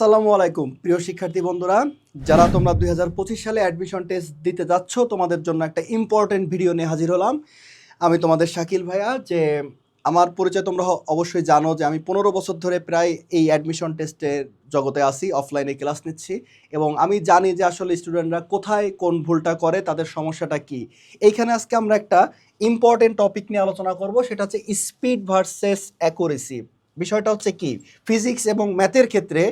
আসসালামু আলাইকুম, প্রিয় শিক্ষার্থী বন্ধুরা। যারা তোমরা দুই হাজার পঁচিশ সালে অ্যাডমিশন টেস্ট দিতে যাচ্ছ, তোমাদের জন্য একটা ইম্পর্টেন্ট ভিডিও নিয়ে হাজির হলাম। আমি তোমাদের শাকিল ভাইয়া, যে আমার পরিচয় তোমরা অবশ্যই জানো যে আমি পনেরো বছর ধরে প্রায় এই অ্যাডমিশন টেস্টের জগতে আসি অফলাইনে ক্লাস নিচ্ছি। এবং আমি জানি যে আসলে স্টুডেন্টরা কোথায়, কোন ভুলটা করে, তাদের সমস্যাটা কি। এইখানে আজকে আমরা একটা ইম্পর্টেন্ট টপিক নিয়ে আলোচনা করব, সেটা হচ্ছে স্পিড ভার্সেস অ্যাকুরেসি বিষয়টা হচ্ছে কি? ফিজিক্স এবং ম্যাথের ক্ষেত্রে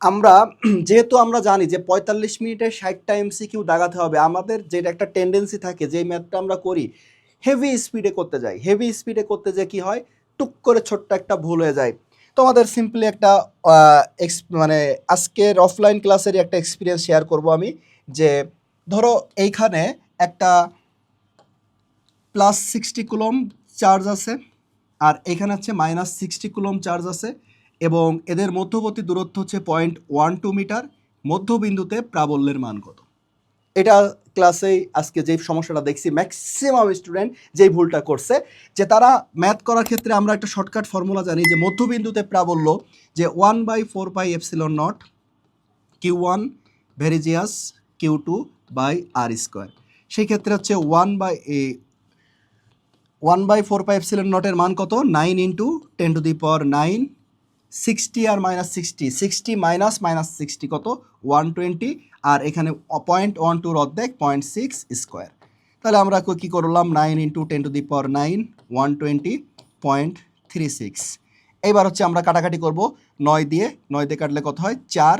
আমরা, যেহেতু আমরা জানি যে পঁয়তাল্লিশ মিনিটে ষাটটা এমসিকিউ দাগাতে হবে, আমাদের যেটা একটা টেন্ডেন্সি থাকে যে ম্যাথটা আমরা করি হেভি স্পিডে করতে যাই। হেভি স্পিডে করতে যে কি হয়? টুক করে ছোট্ট একটা ভুল হয়ে যায়। তোমাদের সিম্পলি একটা মানে আজকের অফলাইন ক্লাসেরই একটা এক্সপিরিয়েন্স শেয়ার করব আমি, যে ধরো এইখানে একটা প্লাস সিক্সটি কুলম চার্জ আছে, আর এখানে হচ্ছে মাইনাস সিক্সটি কুলম চার্জ আছে। এবং এদের মধ্যবর্তী দূরত্ব হচ্ছে পয়েন্ট ওয়ান টু মিটার মধ্যবিন্দুতে প্রাবল্যের মান কত? এটা ক্লাসেই আজকে যেই সমস্যাটা দেখছি ম্যাক্সিমাম স্টুডেন্ট যেই ভুলটা করছে, যে তারা ম্যাথ করার ক্ষেত্রে আমরা একটা শর্টকাট ফর্মুলা জানি যে মধ্যবিন্দুতে প্রাবল্য যে one by four pi epsilon naught q one ভেরিজিয়াস q two by r square সেই ক্ষেত্রে হচ্ছে one by A one by four pi epsilon নটের মান কত? Nine into ten to the power nine sixty R minus sixty sixty minus minus sixty কত? One twenty আর এখানে point one টুর অর্ধেক পয়েন্ট সিক্স স্কোয়ার তাহলে আমরা কী করলাম? Nine into ten to the power nine one twenty point three six এইবার হচ্ছে আমরা কাটাকাটি করব নয় দিয়ে নয় দিয়ে কাটলে কত হয়? চার।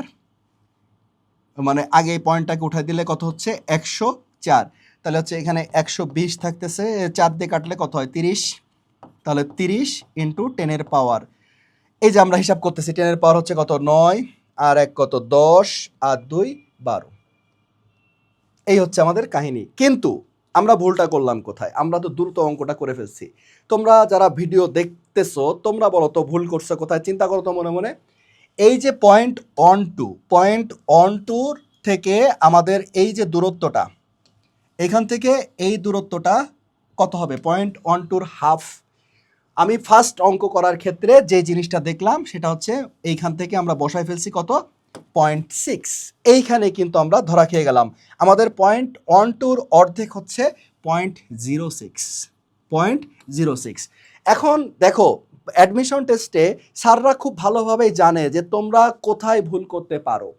মানে আগে এই পয়েন্টটাকে উঠাই দিলে কত হচ্ছে? একশো চার। তাহলে হচ্ছে এখানে একশো বিশ থাকতেছে, চার দিয়ে কাটলে কত হয়? তিরিশ। তাহলে তিরিশ ইন্টু টেনের পাওয়ার এই যে আমরা হিসাব করতেছি টেনের পাওয়ার হচ্ছে কত? নয় আর এক কত? দশ আর দুই, বারো। এই হচ্ছে আমাদের কাহিনী। কিন্তু আমরা ভুলটা করলাম কোথায়? আমরা তো দ্রুত অঙ্কটা করে ফেলছি। তোমরা যারা ভিডিও দেখতেছো, তোমরা বলো তো ভুল করছ কোথায়? চিন্তা করো তো মনে মনে। এই যে point one two point one টুর থেকে আমাদের এই যে দূরত্বটা, এখান থেকে এই দূরত্বটা কত হবে? পয়েন্ট অন টুর হাফ আমি ফার্স্ট অঙ্ক করার ক্ষেত্রে যে জিনিসটা দেখলাম, সেটা হচ্ছে এইখান থেকে আমরা বসায় ফেলছি কত? পয়েন্ট সিক্স এইখানে কিন্তু আমরা ধরা খেয়ে গেলাম। আমাদের পয়েন্ট ওয়ান টুর অর্ধেক হচ্ছে point zero six point zero six এখন দেখো অ্যাডমিশন টেস্টে স্যাররা খুব ভালোভাবেই জানে যে তোমরা কোথায় ভুল করতে পারো।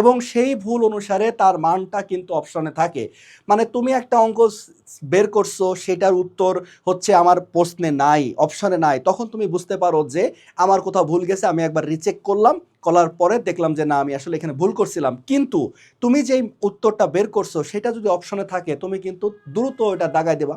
এবং সেই ভুল অনুসারে তার মানটা কিন্তু অপশনে থাকে। মানে তুমি একটা অঙ্ক বের করছ, সেটার উত্তর হচ্ছে আমার প্রশ্নে নাই অপশনে নাই। তখন তুমি বুঝতে পারো যে আমার কোথাও ভুল গেছে, আমি একবার রিচেক করলাম, করার পরে দেখলাম যে না, আমি আসলে এখানে ভুল করছিলাম। কিন্তু তুমি যেই উত্তরটা বের করছ, সেটা যদি অপশনে থাকে, তুমি কিন্তু দ্রুত ওটা দাগায় দেবা।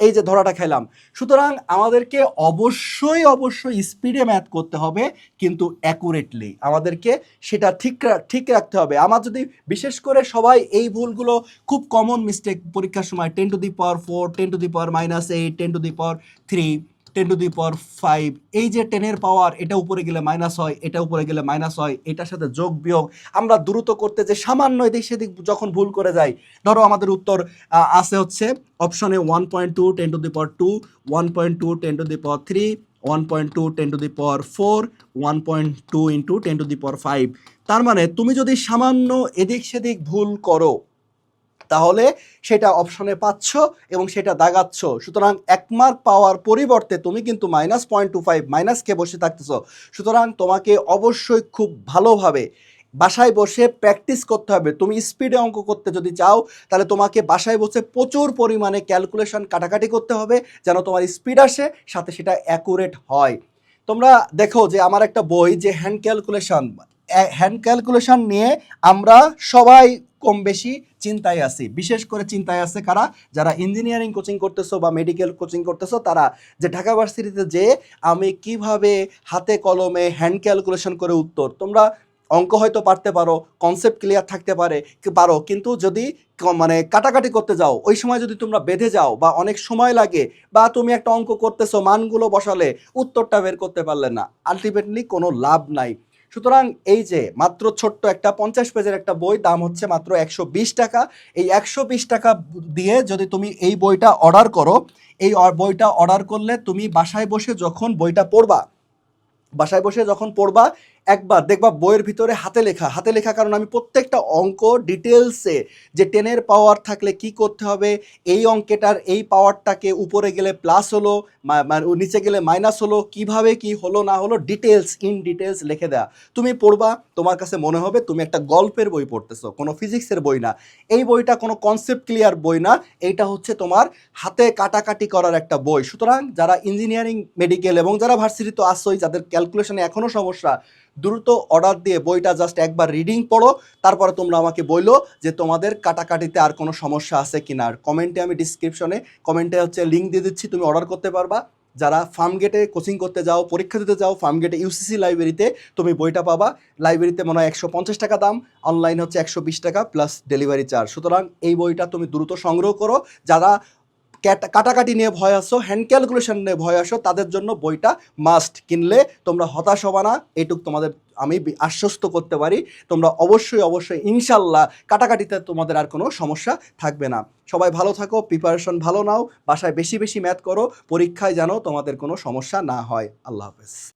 এই যে ধরাটা খেলাম। সুতরাং আমাদেরকে অবশ্যই অবশ্যই স্পিডে ম্যাথ করতে হবে, কিন্তু অ্যাকুরেটলি আমাদেরকে সেটা ঠিক ঠিক রাখতে হবে। আমার যদি বিশেষ করে সবাই এই ভুলগুলো খুব কমন মিস্টেক পরীক্ষার সময় ten to the power four ten to the power minus eight ten to the power three ten to the power five এই যে টেনের পাওয়ার এটা উপরে গেলে মাইনাস হয়, এটা উপরে গেলে মাইনাস হয়, এটার সাথে যোগ বিয়োগ। আমরা দ্রুত করতে যে সামান্য এদিক সেদিক যখন ভুল করে যাই, ধরো আমাদের উত্তর আছে হচ্ছে অপশনে one point two ten to the power two one point two ten to the power three one point two ten to the power four one point two into ten to the power five তার মানে তুমি যদি সামান্য এদিক সেদিক ভুল করো তাহলে সেটা অপশনে পাচ্ছ এবং সেটা দাগাচ্ছ। সুতরাং এক মার্ক পাওয়ার পরিবর্তে তুমি কিন্তু মাইনাস পয়েন্ট টু ফাইভ মাইনাসকে বসে থাকতেছ। সুতরাং তোমাকে অবশ্যই খুব ভালোভাবে বাসায় বসে প্র্যাকটিস করতে হবে। তুমি স্পিডে অঙ্ক করতে যদি চাও, তাহলে তোমাকে বাসায় বসে প্রচুর পরিমাণে ক্যালকুলেশন কাটাকাটি করতে হবে যেন তোমার স্পিড আসে, সাথে সেটা অ্যাকুরেট হয়। তোমরা দেখো যে আমার একটা বই যে হ্যান্ড ক্যালকুলেশন হ্যান্ড ক্যালকুলেশন নিয়ে আমরা সবাই কম বেশি চিন্তায় আছি। বিশেষ করে চিন্তায় আছে কারা? যারা ইঞ্জিনিয়ারিং কোচিং করতেছো বা মেডিকেল কোচিং করতেছো, তারা যে ঢাকা ভার্সিটিতে যে আমি কীভাবে হাতে কলমে হ্যান্ড ক্যালকুলেশন করে উত্তর, তোমরা অঙ্ক হয়তো পারতে পারো কনসেপ্ট ক্লিয়ার থাকতে পারে পারো, কিন্তু যদি মানে কাটাকাটি করতে যাও, ওই সময় যদি তোমরা বেঁধে যাও বা অনেক সময় লাগে বা তুমি একটা অঙ্ক করতেছো, মানগুলো বসালে উত্তরটা বের করতে পারলে না আলটিমেটলি কোনো লাভ নাই। সুতরাং এই যে মাত্র ছোট্ট একটা পঞ্চাশ পেজের একটা বই, দাম হচ্ছে মাত্র একশো বিশ টাকা। এই একশো বিশ টাকা দিয়ে যদি তুমি এই বইটা অর্ডার করো, এই বইটা অর্ডার করলে তুমি বাসায় বসে যখন বইটা পড়বা, বাসায় বসে যখন পড়বা একবার দেখবা বইয়ের ভিতরে হাতে লেখা হাতে লেখা কারণ আমি প্রত্যেকটা অঙ্ক ডিটেলসে যে টেনের পাওয়ার থাকলে কি করতে হবে, এই অঙ্কেটার এই পাওয়ারটাকে উপরে গেলে প্লাস হলো নিচে গেলে মাইনাস হলো, কীভাবে কি হলো, না হলো ডিটেলস ইন ডিটেলস লিখে দেয়া। তুমি পড়বা, তোমার কাছে মনে হবে তুমি একটা গল্পের বই পড়তেছো, কোনো ফিজিক্সের বই না। এই বইটা কোনো কনসেপ্ট ক্লিয়ার বই না, এইটা হচ্ছে তোমার হাতে কাটাকাটি করার একটা বই। সুতরাং যারা ইঞ্জিনিয়ারিং মেডিকেল এবং যারা ভার্সিটি তো আসোই যাদের ক্যালকুলেশনে এখনও সমস্যা দ্রুত অর্ডার দিয়ে বইটা জাস্ট একবার রিডিং পড়ো, তারপরে তোমরা আমাকে বলল যে তোমাদের কাটাকাটিতে আর কোনো সমস্যা আছে কিনা। আর কমেন্টে আমি ডিসক্রিপশনে কমেন্টে হচ্ছে লিঙ্ক দিয়ে দিচ্ছি, তুমি অর্ডার করতে পারবা। যারা ফার্ম গেটে কোচিং করতে যাও, পরীক্ষা দিতে যাও ফার্ম গেটে ইউসিসি লাইব্রেরিতে তুমি বইটা পাবা। লাইব্রেরিতে মনে হয় একশো পঞ্চাশ টাকা দাম অনলাইন হচ্ছে একশো বিশ টাকা প্লাস ডেলিভারি চার্জ সুতরাং এই বইটা তুমি দ্রুত সংগ্রহ করো। যারা কাটাকাটি নিয়ে ভয় আসো হ্যান্ড ক্যালকুলেশন নিয়ে ভয় আসো তাদের জন্য বইটা মাস্ট কিনলে তোমরা হতাশ হবা না, এটুক তোমাদের আমি আশ্বস্ত করতে পারি। তোমরা অবশ্যই অবশ্যই ইনশাল্লাহ কাটাকাটিতে তোমাদের আর কোনো সমস্যা থাকবে না। সবাই ভালো থাকো প্রিপারেশন ভালো নাও, বাসায় বেশি বেশি ম্যাথ করো, পরীক্ষায় যেন তোমাদের কোনো সমস্যা না হয়। আল্লাহ হাফেজ।